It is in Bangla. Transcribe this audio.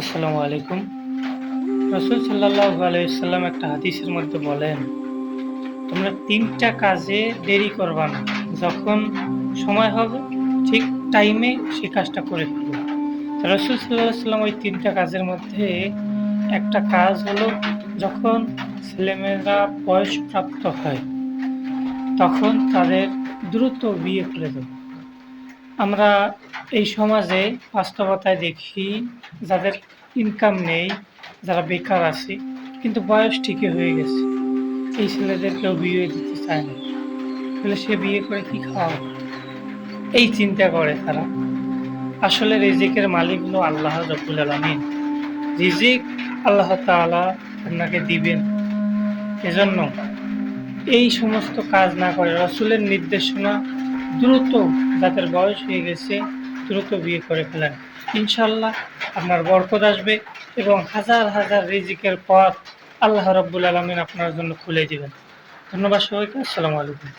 আসসালামু আলাইকুম। রসুল সাল্লাহ আলাইসাল্লাম একটা হাদিসের মধ্যে বলেন, তোমরা তিনটা কাজে দেরি করবা না। যখন সময় হবে, ঠিক টাইমে সে কাজটা করে ফেলবে রসুল সাল্লাহ সাল্লাম ওই তিনটা কাজের মধ্যে একটা কাজ হলো, যখন ছেলেমেয়েরা বয়সপ্রাপ্ত হয়, তখন তাদের দ্রুত বিয়ে করে দেবে আমরা এই সমাজে বাস্তবতায় দেখি যাদের ইনকাম নেই, যারা বেকার আছে, কিন্তু বয়স ঠিকই হয়ে গেছে। এই ছেলেদের কেউ বিয়ে দিতে চায় না। তাহলে সে বিয়ে করে কি খাওয়া এই চিন্তা করে তারা। আসলে রিজিকের মালিক হলো আল্লাহ রবুল আলমিন। রিজিক আল্লাহ তাআলা আপনাকে দিবেন। এজন্য এই সমস্ত কাজ না করে রসুলের নির্দেশনা দ্রুত যাদের বয়স হয়ে গেছে দ্রুত বিয়ে করে ফেলেন। ইনশাল্লাহ আপনার বরকত আসবে এবং হাজার হাজার রিজিকের পথ আল্লাহ রব্বুল আলমিন আপনার জন্য খুলে দেবেন। ধন্যবাদ সবাইকে, আসসালামু আলাইকুম।